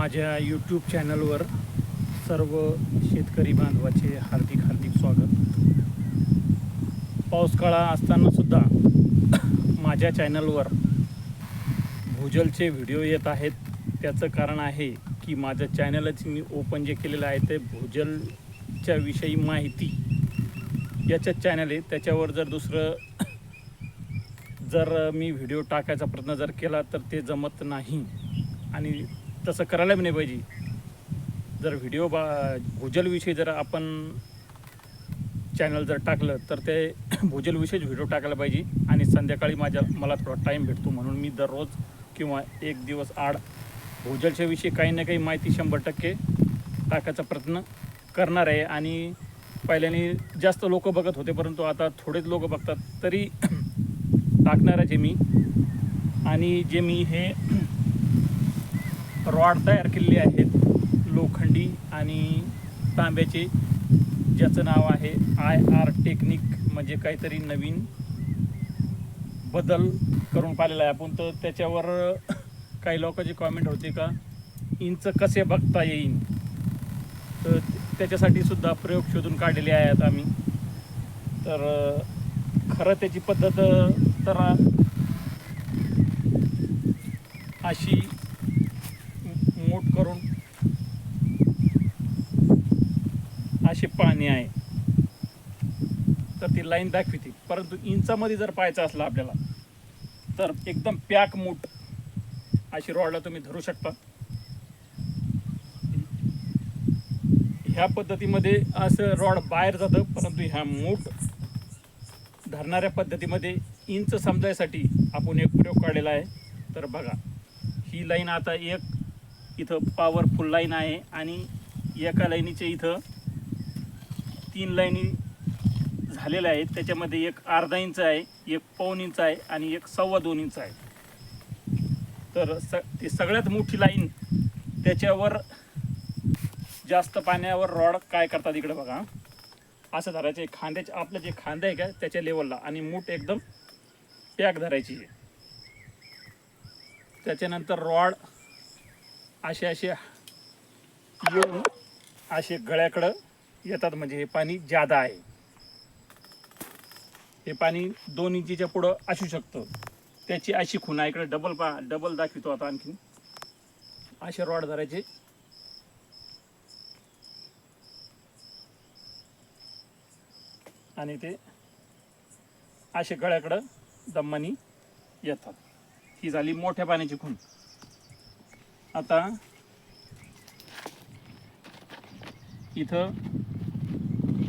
माझ्या यूट्यूब चॅनलवर सर्व शेतकरी बांधवाचे हार्दिक हार्दिक स्वागत. पाऊस काळा असतानासुद्धा माझ्या चॅनलवर भूजलचे व्हिडिओ येत आहेत. त्याचं कारण आहे की माझं चॅनलच मी ओपन जे केलेलं आहे ते भूजलच्या विषयी माहिती. याच्यात चॅनल आहे. त्याच्यावर जर दुसरं जर मी व्हिडिओ टाकायचा प्रयत्न जर केला तर ते जमत नाही. आणि तसं करायला बी नाही पाहिजे. जर व्हिडिओ बा भूजलविषयी जर आपण चॅनल जर टाकलं तर ते भूजलविषयीच व्हिडिओ टाकायला पाहिजे. आणि संध्याकाळी माझ्या मला थोडा टाईम भेटतो म्हणून मी दररोज किंवा एक दिवस आड भूजलच्या विषयी काही ना काही माहिती शंभर टक्के टाकायचा प्रयत्न करणार आहे. आणि पहिल्याने जास्त लोक बघत होते परंतु आता थोडेच लोक बघतात तरी टाकणार आहे जे मी. आणि जे मी हे रॉड तयार केलेले आहेत. लोखंडी आणि तांब्याचे ज्याचं नाव आहे आय आर टेक्निक म्हणजे काहीतरी नवीन बदल करून पाहिलेला आहे. आपण तर त्याच्यावर काही लोकांची कॉमेंट होते का इंच कसे बघता येईन? तर त्याच्यासाठी सुद्धा प्रयोग शोधून काढलेले आहेत आम्ही. तर खरं त्याची पद्धत तर अशी मूठ करून असे पाणी आहे. तर ती लाईन दाखविते. परंतु इंचामध्ये जर पाहायचं असलं आपल्याला तर एकदम पॅक मूठ अशी रॉडला तुम्ही धरू शकता. ह्या पद्धतीमध्ये असं रॉड बाहेर जातं परंतु ह्या मूठ धरणाऱ्या पद्धतीमध्ये इंच समजायसाठी आपण एक प्रयोग काढलेला आहे. तर बघा ही लाईन आता एक इथं पॉवरफुल लाईन आहे आणि एका लाईनीचे इथं तीन लाईनी झालेल्या आहेत. त्याच्यामध्ये एक अर्धा इंच आहे एक पाऊन इंच आहे आणि एक सव्वा दोन इंच आहे. तर स ती सगळ्यात मोठी लाईन त्याच्यावर जास्त पाण्यावर रॉड काय करतात इकडे बघा. असं धरायचे खांद्याचे आपलं जे खांदे आहे का त्याच्या लेवलला आणि मूठ एकदम पॅक धरायची. आहे त्याच्यानंतर रॉड असे असे येऊन असे गळ्याकडं येतात. म्हणजे हे पाणी जादा आहे. हे पाणी दोन इंचीच्या पुढं असू शकतं. त्याची अशी खुणा इकडे डबल पा डबल दाखवतो आता आणखी असे रॉड धरायचे. आणि ते असे गळ्याकडं दम्मानी येतात. ही झाली मोठ्या पाण्याची खूण. आता इथं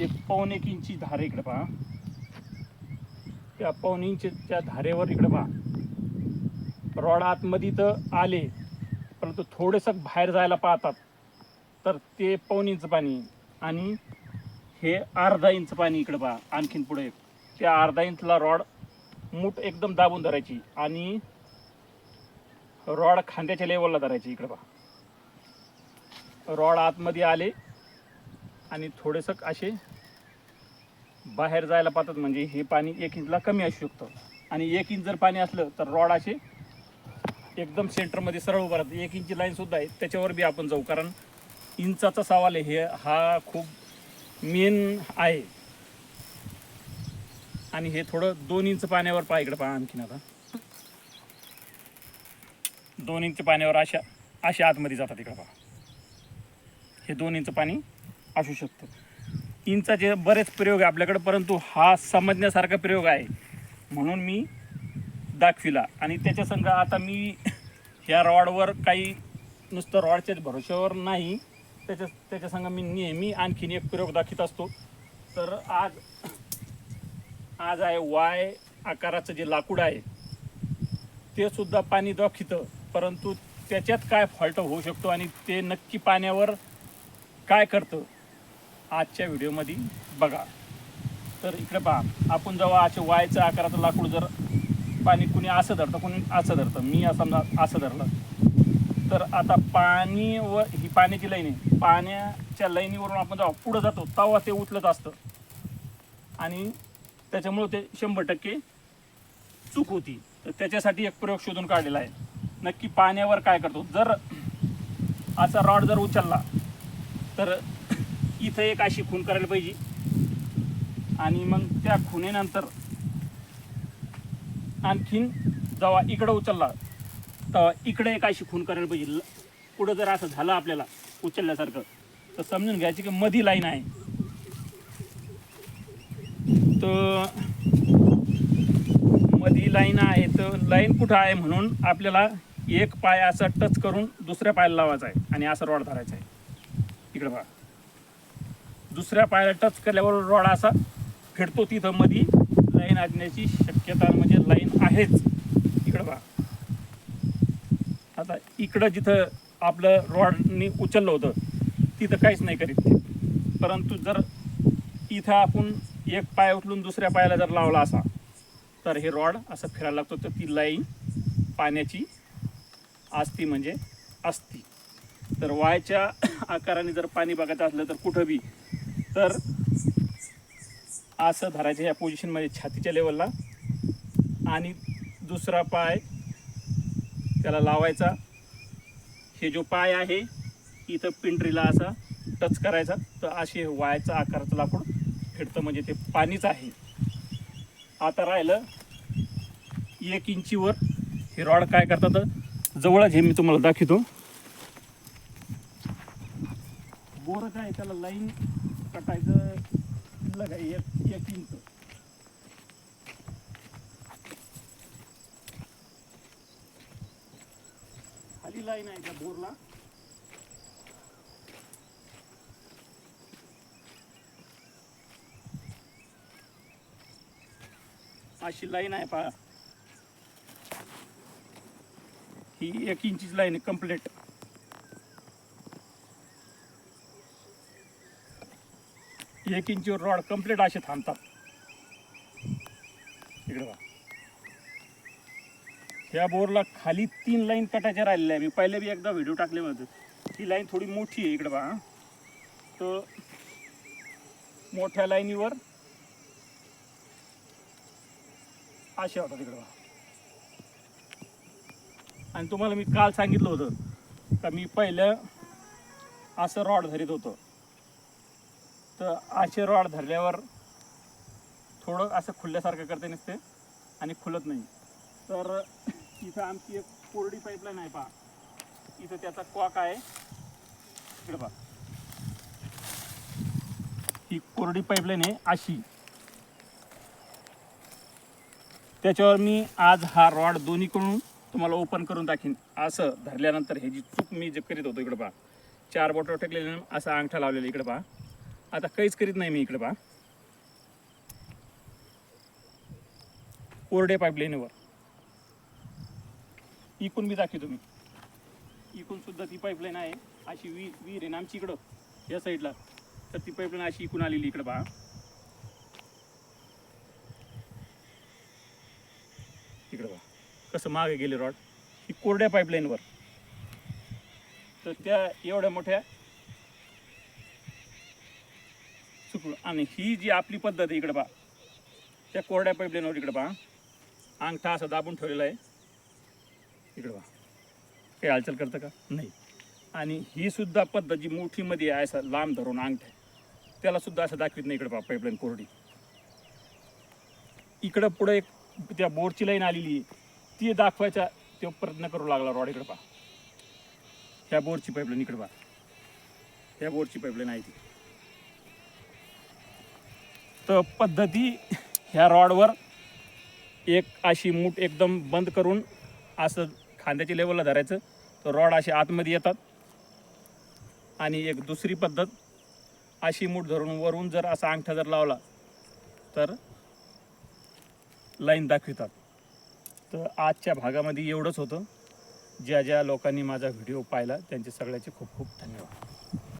एक पाऊन एक इंची धार इकडे पहा. त्या पाऊन इंचच्या धारेवर इकडे पहा. रॉड आतमध्ये इथं आले परंतु थोडंसं बाहेर जायला पाहतात. तर ते पाऊन इंच पाणी आणि हे अर्धा इंच पाणी इकडे पहा आणखीन पुढे. त्या अर्धा इंचला रॉड मूठ एकदम दाबून धरायची आणि रॉड खांद्याच्या लेवलला धरायची इकडे पहा. रॉड आतमध्ये आले आणि थोडेसं असे बाहेर जायला पाहतात म्हणजे हे पाणी एक इंचला कमी असू शकतं. आणि एक इंच जर पाणी असलं तर रॉड असे एकदम सेंटरमध्ये सरळ उभा राहतं. एक इंची लाईनसुद्धा आहे. त्याच्यावर बी आपण जाऊ. कारण इंचाचा सवाल आहे. हे हा खूप मेन आहे. आणि हे थोडं दोन इंच पाण्यावर पहा इकडे पहा आणखीन आता. दोन इंच पाण्यावर अशा अशा आतमध्ये जातात इकडं बघा हे दोन इंच पाणी असू शकतं. इंचाचे बरेच प्रयोग आहे आपल्याकडे परंतु हा समजण्यासारखा प्रयोग आहे. म्हणून मी दाखविला. आणि त्याच्या संग आता मी ह्या रॉडवर काही नुसतं रॉडच्याच भरोश्यावर नाही. त्याच्या त्याच्या संग मी नेहमी आणखीन एक प्रयोग दाखवित असतो. तर आज आज आहे वाय आकाराचं जे लाकूड आहे ते सुद्धा पाणी दाखवतं. परंतु त्याच्यात काय फॉल्ट होऊ शकतो आणि ते नक्की पाण्यावर काय करतं आजच्या व्हिडिओमध्ये बघा. तर इकडे पहा आपण जेव्हा असे वायचं आकाराचं लाकूड जर पाणी कुणी असं धरतं कुणी असं धरतं मी समजा असं धरलं तर आता पाणी व ही पाण्याची लाईन आहे. पाण्याच्या लाईनीवरून आपण जेव्हा पुढं जातो तेव्हा ते उचलत असतं. आणि त्याच्यामुळं ते शंभर टक्के चूक होती. तर त्याच्यासाठी एक प्रयोग शोधून काढलेला आहे. नक्की पाण्यावर काय करतो? जर असा रॉड जर उचलला तर इथं एक अशी खून करायला पाहिजे. आणि मग त्या खुनेनंतर आणखीन जेव्हा इकडं उचलला तेव्हा इकडे एक अशी खून करायला पाहिजे. पुढं जर असं झालं आपल्याला उचलल्यासारखं तर समजून घ्यायची की मधी लाईन आहे. तर मधी लाईन आहे तर लाईन कुठं आहे म्हणून आपल्याला एक पाय असा टच करून दुसऱ्या पायाला लावायचा आहे आणि असा रॉड धरायचा आहे. इकडे बघा. दुसऱ्या पायाला टच केल्यावर रॉड असा फिरतो तिथं मधी. लाईन आणण्याची शक्यता म्हणजे लाईन आहेच. इकडं बघा. आता इकडं जिथं आपलं रॉडनी उचललं होतं तिथं काहीच नाही करीत परंतु जर इथं आपण एक पाय उचलून दुसऱ्या पायाला जर लावला असा तर हे रॉड असं फिरायला लागतो. तर ती लाईन पाण्याची आस्ती म्हणजे असती तर वायच्या आकाराने जर पाणी बघायचं असलं तर कुठं बी तर असं धरायचं ह्या पोझिशनमध्ये छातीच्या लेवलला आणि दुसरा पाय त्याला लावायचा. हे जो पाय आहे इथं पिंटरीला असा टच करायचा. तर असे वायाचा आकाराचं लाकूड फिरतं. म्हणजे ते पाणीच आहे. आता राहिलं एक इंचीवर. हे रॉड काय करतात? जवळच हे मी तुम्हाला दाखवतो. बोर काय त्याला लाईन कटायचं लगा एक एक इंच खाली लाईन आहे त्या बोरला. अशी लाईन आहे पहा. ही एक इंचीच लाईन आहे कंप्लीट एक इंचीवर रॉड कंप्लीट असे थांबतात. इकडे बघा. ह्या बोरला खाली तीन लाईन कटायच्या राहिलेल्या आहे मी पहिले बी एकदा व्हिडिओ टाकले होते. ही लाईन थोडी मोठी आहे इकडे बघा. तर मोठ्या लाईनीवर असे होतात इकडे बघा. आणि तुम्हाला मी काल सांगितलं होतं का मी पहिलं असं रॉड धरीत होतो. तर असे रॉड धरल्यावर थोडं असं खुलल्यासारखं करते नसते आणि खुलत नाही. तर इथं आमची एक कोरडी पाईपलाईन आहे पहा. इथं त्याचा क्वाक आहे. इकडे पहा. ही कोरडी पाईपलाईन आहे अशी. त्याच्यावर मी आज हा रॉड दोन्हीकडून तुम्हाला ओपन करून दाखीन असं धरल्यानंतर हे जी चूक मी जे करीत होतो इकडे पहा. चार बॉटल टेकलेले असा अंगठा लावलेला इकडे पहा. आता काहीच करीत नाही मी इकडे पहा. कोरडे पाईपलाईनवर इकून बी दाखवतो मी. इकून सुद्धा ती पाईपलाईन आहे. अशी वी विहीर आहे ना आमची इकडं या साईडला तर ती पाईपलाईन अशी इकून आलेली इकडं पहा. इकडं पहा. कसं मागे गेले रॉड ही कोरड्या पाईपलाईनवर तर त्या एवढ्या मोठ्या चुकलं. आणि ही जी आपली पद्धत आहे इकडं पहा. त्या कोरड्या पाईपलाईनवर इकडं पहा. अंगठा असा दाबून ठेवलेला आहे. इकडं पहा. काही हालचाल करतं का? नाही. आणि ही सुद्धा पद्धत जी मोठीमध्ये आहे असं लांब धरून अंगठ्या त्याला सुद्धा असं दाखवित नाही इकडं पहा पाईपलाईन कोरडी. इकडं पुढं एक त्या बोरची लाईन आलेली आहे. ती दाखवायचा तो प्रयत्न करू लागला रॉड. इकडे पहा. ह्या बोरची पाईपलाईन इकडे पहा. ह्या बोरची पाईपलाईन आहे ती. तर पद्धती ह्या रॉडवर एक अशी मूठ एकदम बंद करून असं खांद्याच्या लेवलला धरायचं. तर रॉड असे आतमध्ये येतात. आणि एक दुसरी पद्धत अशी मूठ धरून वरून जर असा अंगठा जर लावला तर लाईन दाखवितात. तर आजच्या भागामध्ये एवढंच होतं. ज्या ज्या लोकांनी माझा व्हिडिओ पाहिला त्यांचे सगळ्याचे खूप खूप धन्यवाद.